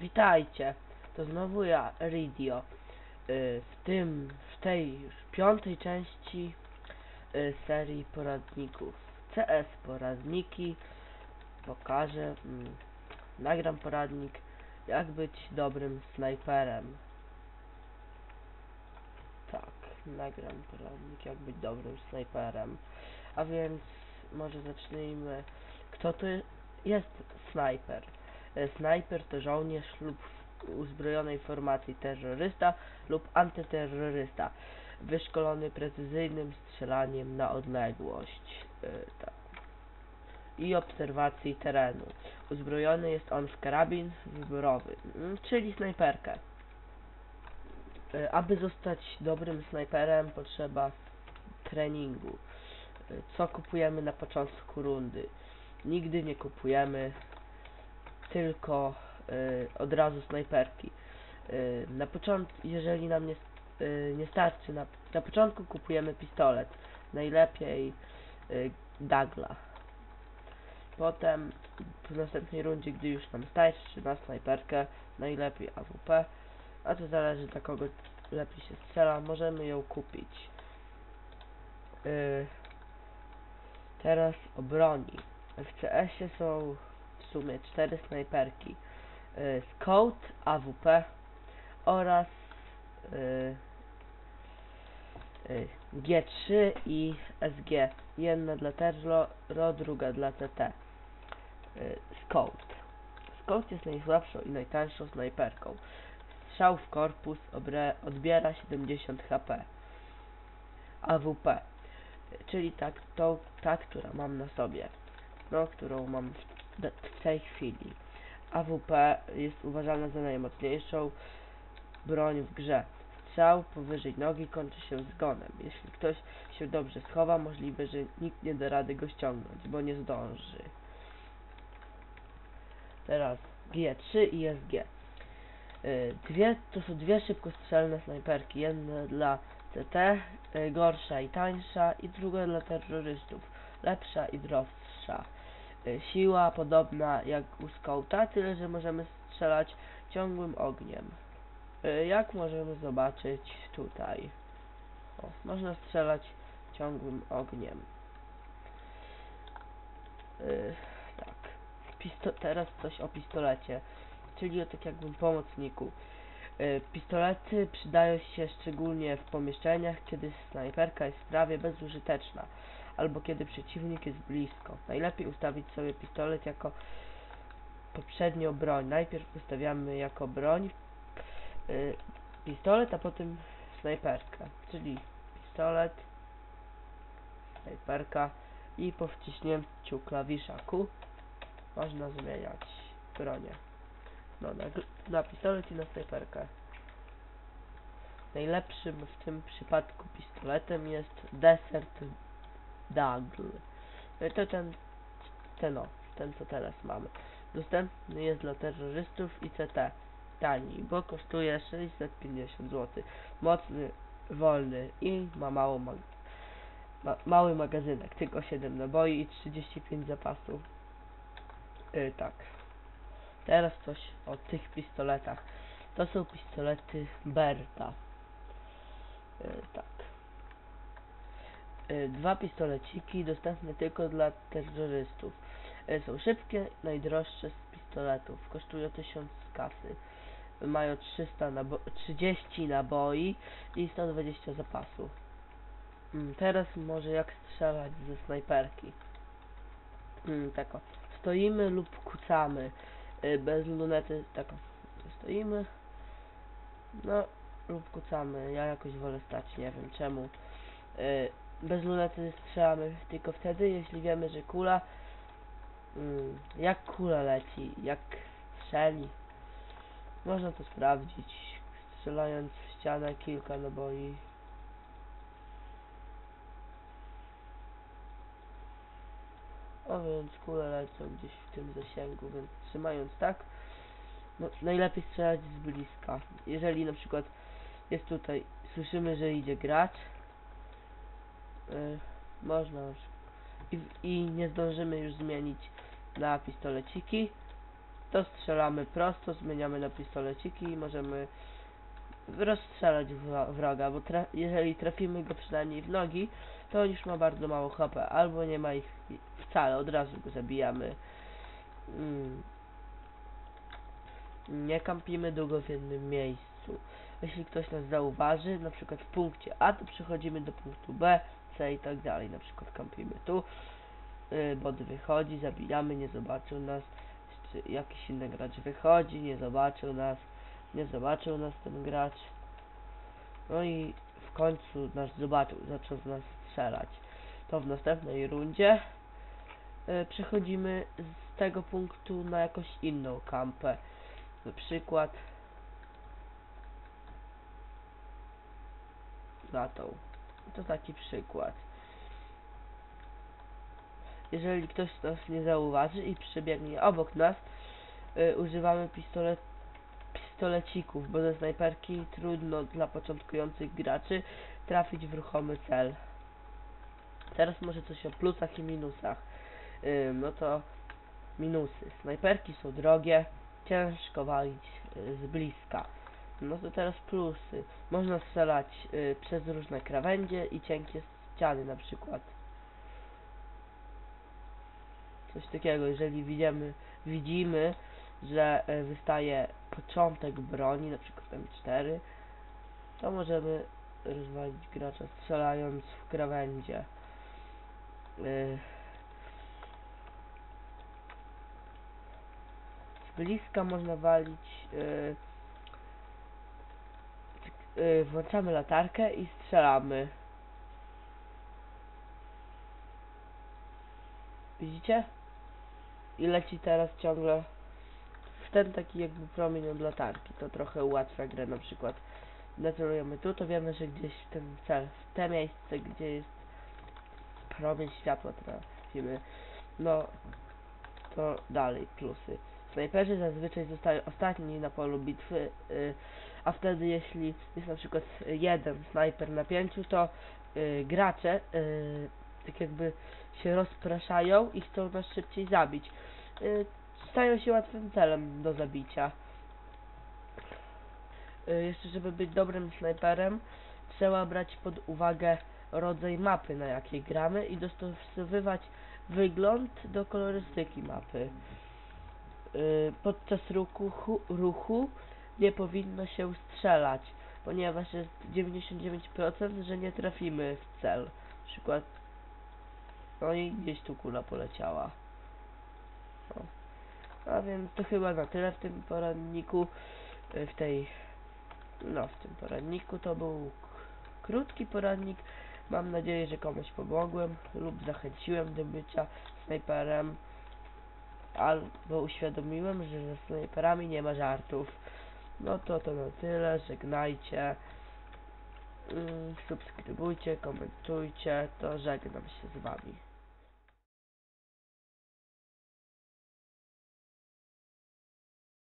Witajcie, to znowu ja, Ridio. Y, W tym, w tej już piątej części y, serii poradników CS Poradniki pokażę, mm, nagram poradnik jak być dobrym snajperem. Tak, nagram poradnik jak być dobrym snajperem. A więc może zacznijmy. Kto to jest snajper? E, Snajper to żołnierz lub uzbrojonej formacji terrorysta lub antyterrorysta, wyszkolony precyzyjnym strzelaniem na odległość e, tak. i obserwacji terenu. Uzbrojony jest on w karabin wyborowy, mm, czyli snajperkę. E, Aby zostać dobrym snajperem potrzeba treningu. Co kupujemy na początku rundy? Nigdy nie kupujemy tylko y, od razu snajperki. Y, na początku, jeżeli nam nie, y, nie starczy, na, na początku kupujemy pistolet. Najlepiej Dagla. Potem w następnej rundzie, gdy już nam starczy na snajperkę, najlepiej AWP, a to zależy dla kogo lepiej się strzela, możemy ją kupić. Teraz o broni. W CS-ie są w sumie cztery snajperki. Y, Scout, AWP oraz y, y, G3 i SG. Jedna dla Terlo, druga dla TT. Scout. Scout jest najsłabszą i najtańszą snajperką. Strzał w korpus odbiera 70 HP. AWP, czyli tak, tą, ta, która mam na sobie. No, którą mam w, w tej chwili. AWP jest uważana za najmocniejszą broń w grze. Strzał powyżej nogi kończy się zgonem. Jeśli ktoś się dobrze schowa, możliwe, że nikt nie da rady go ściągnąć, bo nie zdąży. Teraz G3 i SG. Y, Dwie, to są dwie szybkostrzelne snajperki. Jedna dla CT, y, gorsza i tańsza, i druga dla terrorystów, lepsza i droższa. Y, Siła podobna jak u Scouta, tyle że możemy strzelać ciągłym ogniem. Y, Jak możemy zobaczyć tutaj. O, można strzelać ciągłym ogniem. Y, tak. Pisto teraz coś o pistolecie, czyli o tak jakbym pomocniku. Pistolety przydają się szczególnie w pomieszczeniach, kiedy snajperka jest prawie bezużyteczna, albo kiedy przeciwnik jest blisko. Najlepiej ustawić sobie pistolet jako poprzednią broń. Najpierw ustawiamy jako broń y, pistolet, a potem snajperkę, czyli pistolet, snajperka i po wciśnięciu klawisza Q można zmieniać bronię. No, na, na pistolet i na snajperkę. Najlepszym w tym przypadku pistoletem jest Desert Eagle. Y, To ten, ten o, ten co teraz mamy. Dostępny jest dla terrorystów i CT. Tani, bo kosztuje 650 zł. Mocny, wolny i ma mało mag ma mały magazynek, tylko 7 naboi i 35 zapasów. Yy, tak. Teraz coś o tych pistoletach. To są pistolety Berta. Yy, tak. Yy, dwa pistoleciki dostępne tylko dla terrorystów. Yy, są szybkie, najdroższe z pistoletów. Kosztują 1000 kasy. Mają 300 nabo 30 naboi i 120 zapasów. Mm, teraz może jak strzelać ze snajperki. Mm, tak. Stoimy lub kucamy. Y, bez lunety, tak. Stoimy. No, lub kucamy. Ja jakoś wolę stać, nie wiem czemu. Bez lunety strzelamy tylko wtedy, jeśli wiemy, że kula mm, jak kula leci, jak strzeli. Można to sprawdzić, strzelając w ścianę kilka naboi. A więc kule lecą gdzieś w tym zasięgu, więc trzymając tak, no, najlepiej strzelać z bliska. Jeżeli na przykład jest tutaj, słyszymy, że idzie gracz, y, można na przykład- i, i nie zdążymy już zmienić na pistoleciki, to strzelamy prosto, zmieniamy na pistoleciki i możemy rozstrzelać wro- wroga, bo jeżeli trafimy go przynajmniej w nogi, to on już ma bardzo mało HP, albo nie ma ich wcale, od razu go zabijamy. Mm. Nie kampimy długo w jednym miejscu. Jeśli ktoś nas zauważy, na przykład w punkcie A, to przechodzimy do punktu B, I tak dalej. Na przykład kampimy tu, yy, bot wychodzi, zabijamy, nie zobaczył nas. Jakiś inny gracz wychodzi, nie zobaczył nas, nie zobaczył nas ten gracz. No i w końcu nas zobaczył, zaczął z nas strzelać. To w następnej rundzie yy, przechodzimy z tego punktu na jakąś inną kampę. Na przykład na tą. To taki przykład. Jeżeli ktoś nas nie zauważy i przebiegnie obok nas, y, używamy pistolet, pistolecików, bo ze snajperki trudno dla początkujących graczy trafić w ruchomy cel. Teraz może coś o plusach i minusach. Y, no to minusy. Snajperki są drogie, ciężko walić y, z bliska. No to teraz plusy. Można strzelać y, przez różne krawędzie i cienkie ściany na przykład. Coś takiego, jeżeli widzimy, widzimy że y, wystaje początek broni, na przykład M4, to możemy rozwalić gracza strzelając w krawędzie. Y, z bliska można walić y, y, włączamy latarkę i strzelamy. Widzicie? I leci teraz ciągle w ten taki jakby promień od latarki. To trochę ułatwia grę na przykład. Decelujemy tu, to wiemy, że gdzieś ten cel, w te miejsce, gdzie jest promień światła trafimy. No, to dalej plusy. Snajperzy zazwyczaj zostają ostatni na polu bitwy, y, a wtedy jeśli jest na przykład jeden snajper na pięciu, to y, gracze y, tak jakby się rozpraszają i chcą nas szybciej zabić. Stają się łatwym celem do zabicia. Jeszcze żeby być dobrym snajperem, trzeba brać pod uwagę rodzaj mapy, na jakiej gramy i dostosowywać wygląd do kolorystyki mapy. Y, podczas ruchu, ruchu nie powinno się strzelać, ponieważ jest 99% że nie trafimy w cel. Na przykład, no i gdzieś tu kula poleciała. No. A więc to chyba na tyle w tym poradniku, y, w tej, no w tym poradniku to był krótki poradnik. Mam nadzieję, że komuś pomogłem lub zachęciłem do bycia snajperem albo uświadomiłem, że ze snajperami nie ma żartów. No to to na tyle, żegnajcie. Mm, Subskrybujcie, komentujcie, to żegnam się z wami.